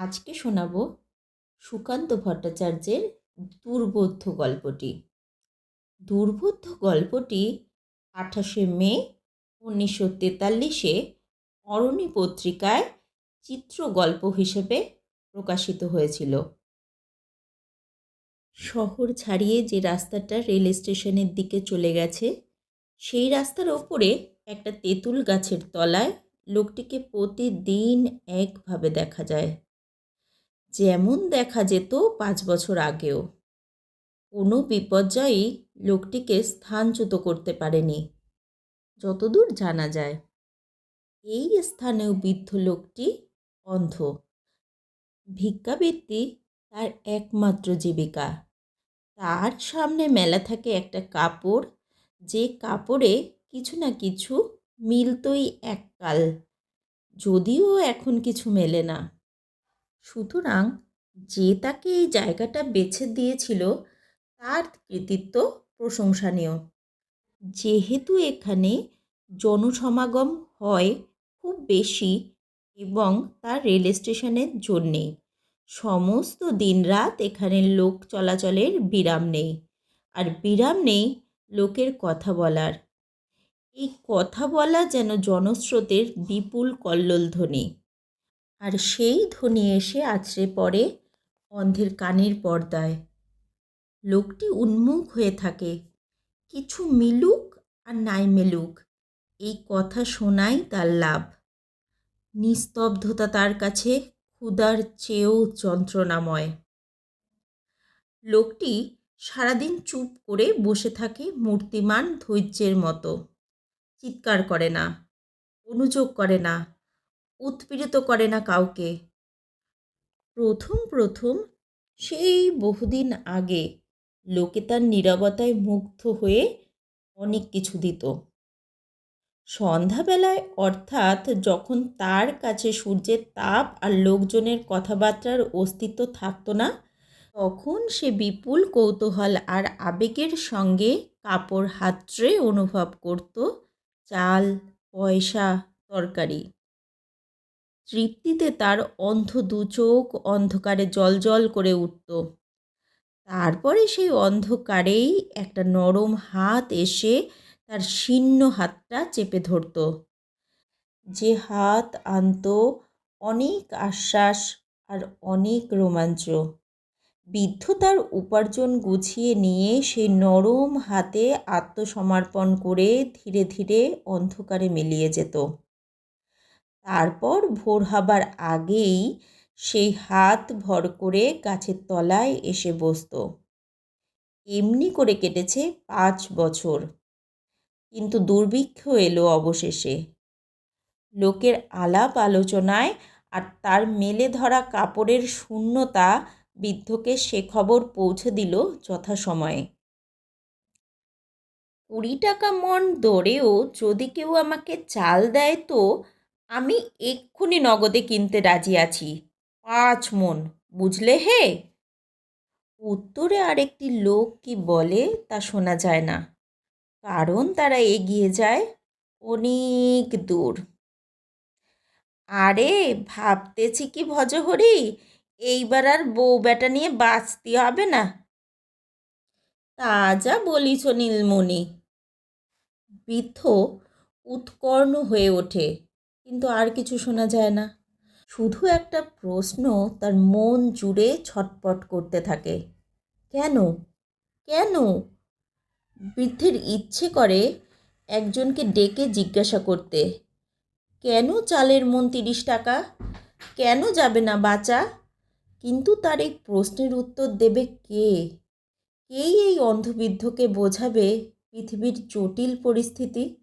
আজকে শোনাব সুকান্ত ভট্টাচার্যের দুর্বোধ্য গল্পটি। দুর্বোধ্য গল্পটি আঠাশে মে উনিশশো তেতাল্লিশে অরণি পত্রিকায় চিত্র গল্প হিসেবে প্রকাশিত হয়েছিল। শহর ছাড়িয়ে যে রাস্তাটা রেল স্টেশনের দিকে চলে গেছে, সেই রাস্তার ওপরে একটা তেঁতুল গাছের তলায় লোকটিকে প্রতিদিন একভাবে দেখা যায়। যেমন দেখা যেত পাঁচ বছর আগেও। কোনো বিপর্যয়ই লোকটিকে স্থানচ্যুত করতে পারেনি। যতদূর জানা যায়, এই স্থানেও বৃদ্ধ লোকটি অন্ধ। ভিক্ষাবৃত্তি তার একমাত্র জীবিকা। তার সামনে মেলা থাকে একটা কাপড়, যে কাপড়ে কিছু না কিছু মিলতই এককাল। যদিও এখন কিছু মেলে না। সুতরাং যে তাকে এই জায়গাটা বেছে দিয়েছিল, তার কৃতিত্ব প্রশংসনীয়। যেহেতু এখানে জনসমাগম হয় খুব বেশি এবং তার রেল স্টেশনের জন্যেই, সমস্ত দিনরাত এখানে লোক চলাচলের বিরাম নেই। আর বিরাম নেই লোকের কথা বলার। এই কথা বলা যেন জনস্রোতের বিপুল কল্লোল ধ্বনি আর সেই ধ্বনি এসে আছড়ে পড়ে অন্ধের কানের পর্দায়। লোকটি উন্মুখ হয়ে থাকে। কিছু মিলুক আর নাই মেলুক, এই কথা শোনাই তার লাভ। নিস্তব্ধতা তার কাছে ক্ষুধার চেয়েও যন্ত্রণাময়। লোকটি সারাদিন চুপ করে বসে থাকে মূর্তিমান ধৈর্যের মতো। চিৎকার করে না, অনুযোগ করে না। উৎপীড়িত করে না কাউকে। প্রথম প্রথম সেই বহুদিন আগে লোকে তার নিরবতায় মুগ্ধ হয়ে অনেক কিছু দিত। সন্ধ্যাবেলায় অর্থাৎ যখন তার কাছে সূর্যের তাপ আর লোকজনের কথাবার্তার অস্তিত্ব থাকতো না, তখন সে বিপুল কৌতূহল আর আবেগের সঙ্গে কাপড় হাতড়ে অনুভব করত চাল, পয়সা, তরকারি। তৃপ্তিতে তার অন্ধ দু চোখ অন্ধকারে জল করে উঠত। তারপরে সেই অন্ধকারেই একটা নরম হাত এসে তার শীর্ণ হাতটা চেপে ধরত। যে হাত আনত অনেক আশ্বাস আর অনেক রোমাঞ্চ। বৃদ্ধ তার উপার্জন গুছিয়ে নিয়ে সেই নরম হাতে আত্মসমর্পণ করে ধীরে ধীরে অন্ধকারে মিলিয়ে যেত। তারপর ভোর হবার আগেই সেই হাত ভর করে গাছের তলায় এসে বসত। এমনি করে কেটেছে পাঁচ বছর। কিন্তু দুর্ভিক্ষ এলো অবশেষে। লোকের আলাপ আলোচনায় আর তার মেলে ধরা কাপড়ের শূন্যতা বৃদ্ধকে সে খবর পৌঁছে দিল যথাসময়ে। কুড়ি টাকা মন দরেও যদি কেউ আমাকে চাল দেয় তো আমি এক্ষুনি নগদে কিনতে রাজি আছি। পাঁচ মন, বুঝলে হে? উত্তরে আরেকটি লোক কি বলে তা শোনা যায় না। কারণ তারা এগিয়ে যায় অনেক দূর। আরে, ভাবতেছি কি ভজহরি? এইবার আর বউ বেটা নিয়ে বাঁচতে হবে না। তা যা বলিছ নীলমণি। বৃদ্ধ উৎকর্ণ হয়ে ওঠে। কিন্তু আর কিছু শোনা যায় না। শুধু একটা প্রশ্ন তার মন জুড়ে ছটপট করতে থাকে। কেন? কেন? বৃদ্ধের ইচ্ছে করে একজনকে ডেকে জিজ্ঞাসা করতে। কেন চালের মন তিরিশ টাকা? কেন যাবে না বাঁচা? কিন্তু তার এই প্রশ্নের উত্তর দেবে কে? কেই এই অন্ধবৃদ্ধকে বোঝাবে পৃথিবীর জটিল পরিস্থিতি?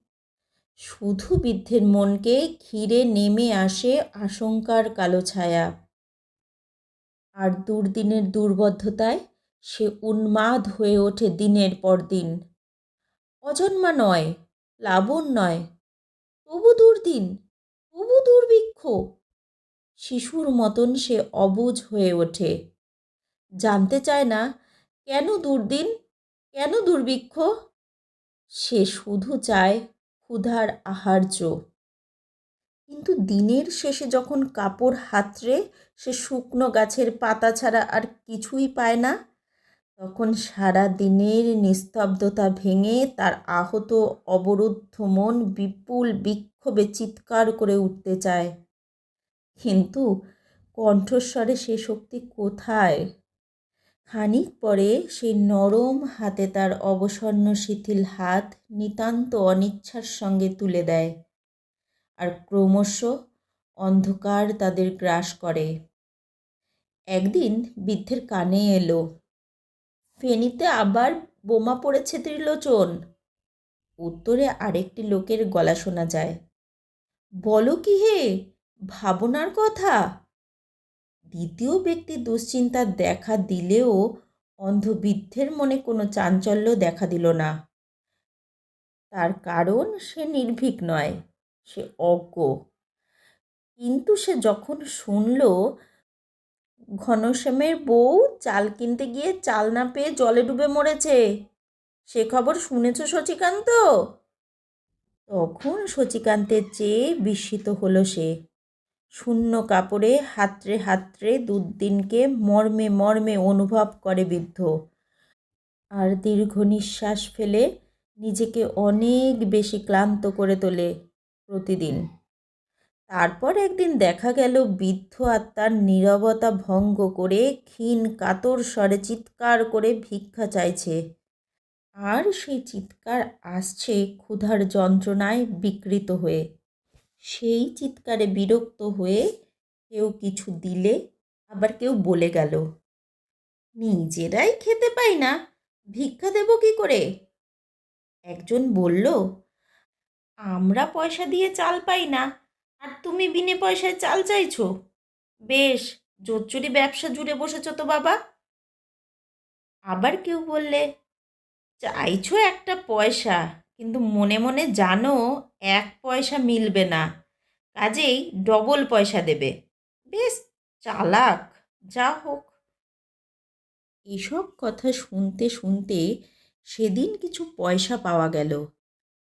শুধু বৃদ্ধের মনকে ঘিরে নেমে আসে আশঙ্কার কালো ছায়া। আর দুর্দিনের দুর্বদ্ধতায় সে উন্মাদ হয়ে ওঠে দিনের পর দিন। অজন্মা নয়, প্লাবন নয়, তবু দুর্দিন, তবু দুর্ভিক্ষ। শিশুর মতন সে অবুঝ হয়ে ওঠে। জানতে চায় না, কেন দুর্দিন, কেন দুর্ভিক্ষ? সে শুধু চায় ক্ষুধার আহার্য। কিন্তু দিনের শেষে যখন কাপড় হাতড়ে সে শুকনো গাছের পাতা ছাড়া আর কিছুই পায় না, তখন সারা দিনের নিস্তব্ধতা ভেঙে তার আহত অবরুদ্ধ মন বিপুল বিক্ষোভে চিৎকার করে উঠতে চায়। কিন্তু কণ্ঠস্বরে সে শক্তি কোথায়? খানিক পরে সেই নরম হাতে তার অবসন্ন শিথিল হাত নিতান্ত অনিচ্ছার সঙ্গে তুলে দেয়। আর ক্রমশ অন্ধকার তাদের গ্রাস করে। একদিন বৃদ্ধের কানে এলো, ফেনীতে আবার বোমা পড়েছে ত্রিলোচন? উত্তরে আরেকটি লোকের গলা শোনা যায়, বলো কি হে, ভাবনার কথা? দ্বিতীয় ব্যক্তি দুশ্চিন্তা দেখা দিলেও অন্ধবৃদ্ধের মনে কোনো চাঞ্চল্য দেখা দিল না। তার কারণ সে নির্ভীক নয়, সে অজ্ঞ। কিন্তু সে যখন শুনল, ঘনশ্যামের বউ চাল কিনতে গিয়ে চাল না পেয়ে জলে ডুবে মরেছে, সে খবর শুনেছ শচিকান্ত? তখন শচিকান্তের চেয়ে বিস্মিত হলো সে। শূন্য কাপড়ে হাতড়ে হাতড়ে দুর্দিনকে মর্মে মর্মে অনুভব করে বৃদ্ধ। আর দীর্ঘ নিঃশ্বাস ফেলে নিজেকে অনেক বেশি ক্লান্ত করে তোলে প্রতিদিন। তারপর একদিন দেখা গেল বৃদ্ধ আত্মার নীরবতা ভঙ্গ করে ক্ষীণ কাতর স্বরে চিৎকার করে ভিক্ষা চাইছে। আর সেই চিৎকার আসছে ক্ষুধার যন্ত্রণায় বিকৃত হয়ে। সেই চিৎকারে বিরক্ত হয়ে কেউ কিছু দিলে আবার কেউ বলে গেল, নিজেরাই খেতে পাই না, ভিক্ষা দেব কি করে? একজন বলল, আমরা পয়সা দিয়ে চাল পাই না, আর তুমি বিনে পয়সায় চাল চাইছো। বেশ, জোচ্চুরি ব্যবসা জুড়ে বসেছ তো বাবা। আবার কেউ বললে, চাইছো একটা পয়সা, কিন্তু মনে মনে জানো এক পয়সা মিলবে না। কাজেই ডবল পয়সা দেবে। বেশ, চালাক, যা হোক। এসব কথা শুনতে শুনতে সেদিন কিছু পয়সা পাওয়া গেল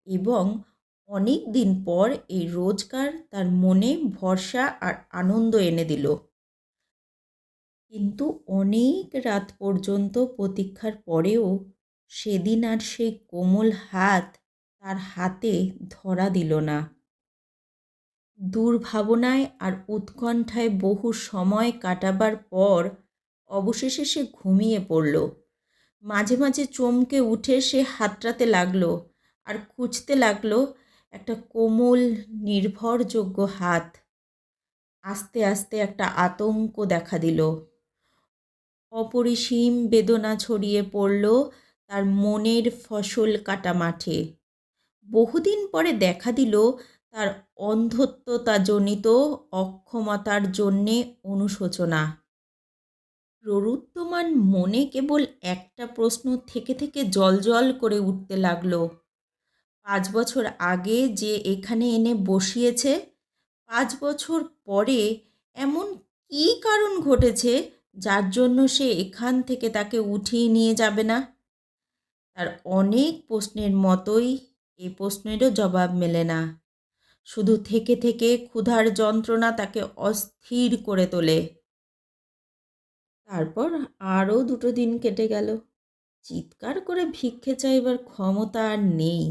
এবং অনেক দিন পর এই রোজগার তার মনে ভরসা আর আনন্দ এনে দিল। কিন্তু অনেক রাত পর্যন্ত প্রতীক্ষার পরেও সেদিন আর সেই কোমল হাত তার হাতে ধরা দিল না। দুর্ভাবনায় আর উৎকণ্ঠায় বহু সময় কাটাবার পর অবশেষে সে ঘুমিয়ে পড়ল। মাঝে মাঝে চমকে উঠে সে হাতড়াতে লাগল আর খুঁজতে লাগল একটা কোমল, নির্ভরযোগ্য হাত। আস্তে আস্তে একটা আতঙ্ক দেখা দিল। অপরিসীম বেদনা ছড়িয়ে পড়ল তার মনের ফসল কাটা মাঠে। বহুদিন পরে দেখা দিল তার অন্ধত্বতাজনিত অক্ষমতার জন্যে অনুশোচনা। প্ররুত্তমান মনে কেবল একটা প্রশ্ন থেকে থেকে জল করে উঠতে লাগল। পাঁচ বছর আগে যে এখানে এনে বসিয়েছে, পাঁচ বছর পরে এমন কী কারণ ঘটেছে যার জন্য সে এখান থেকে তাকে উঠিয়ে নিয়ে যাবে না? তার অনেক প্রশ্নের মতোই এ প্রশ্নেরও জবাব মেলে না। শুধু থেকে থেকে ক্ষুধার যন্ত্রণা তাকে অস্থির করে তোলে। তারপর আরও দুটো দিন কেটে গেল। চিৎকার করে ভিক্ষে চাইবার ক্ষমতা আর নেই।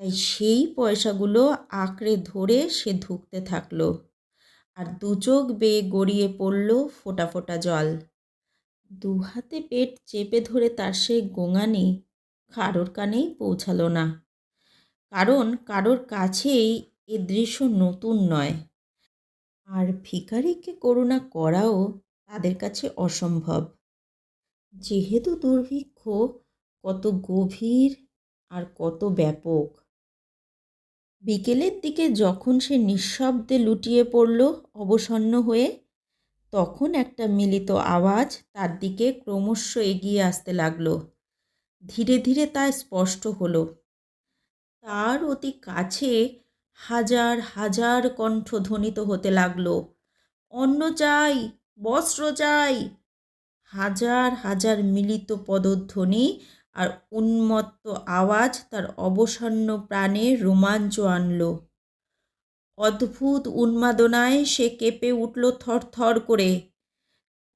তাই সেই পয়সাগুলো আঁকড়ে ধরে সে ধুকতে থাকল। আর দু চোখ বেয়ে গড়িয়ে পড়ল ফোটা ফোটা জল। দু হাতে পেট চেপে ধরে তার সেই গোঙানি কারোর কানেই পৌঁছালো না। কারণ কারোর কাছেই এ দৃশ্য নতুন নয়। আর ভিখারিকে করুণা করাও তাদের কাছে অসম্ভব। যেহেতু দুর্ভিক্ষ, কত গভীর আর কত ব্যাপক। বিকেলের দিকে যখন সে নিঃশব্দে লুটিয়ে পড়ল অবসন্ন হয়ে, তখন একটা মিলিত আওয়াজ তার দিকে ক্রমশ এগিয়ে আসতে লাগল। ধীরে ধীরে তা স্পষ্ট হলো। তার অতি কাছে হাজার হাজার কণ্ঠ ধ্বনিত হতে লাগল। অন্ন চাই, বস্ত্র চাই, হাজার হাজার মিলিত পদধ্বনি আর উন্মত্ত আওয়াজ তার অবসন্ন প্রাণে রোমাঞ্চ আনল। অদ্ভুত উন্মাদনায় সে কেঁপে উঠল থরথর করে।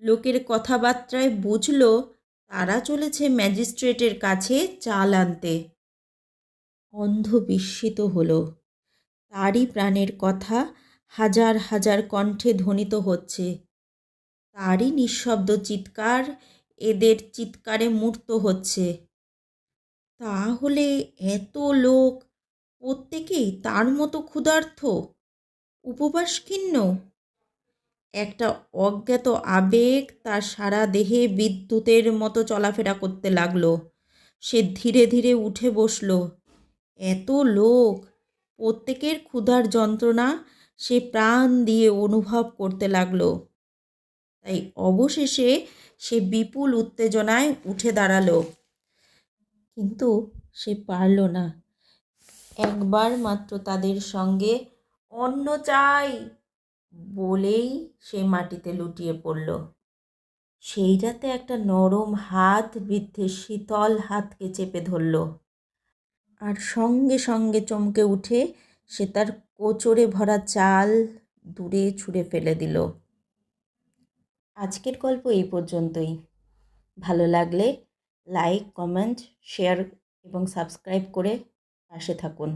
লোকের কথাবার্তায় বুঝল, তারা চলেছে ম্যাজিস্ট্রেটের কাছে চাল আনতে। অন্ধ বিস্মিত হলো। তারই প্রাণের কথা হাজার হাজার কণ্ঠে ধ্বনিত হচ্ছে। তারই নিঃশব্দ চিৎকার এদের চিৎকারে মূর্ত হচ্ছে। তাহলে এত লোক প্রত্যেকেই তার মতো ক্ষুধার্ত? উপবাসখিন্ন একটা অজ্ঞাত আবেগ তার সারা দেহে বিদ্যুতের মতো চলাফেরা করতে লাগল। সে ধীরে ধীরে উঠে বসল। এত লোক। প্রত্যেকের ক্ষুধার যন্ত্রণা সে প্রাণ দিয়ে অনুভব করতে লাগল। তাই অবশেষে সে বিপুল উত্তেজনায় উঠে দাঁড়াল। কিন্তু সে পারল না। একবার মাত্র তাদের সঙ্গে অন্ন চাই বলেই সে মাটিতে লুটিয়ে পড়ল। সেই রাতে একটা নরম হাত বৃদ্ধের শীতল হাতকে চেপে ধরল। আর সঙ্গে সঙ্গে চমকে উঠে সে তার কোচরে ভরা চাল দূরে ছুঁড়ে ফেলে দিল। আজকের গল্প এই পর্যন্তই। ভালো লাগলে লাইক কমেন্ট শেয়ার এবং সাবস্ক্রাইব করে পাশে থাকুন।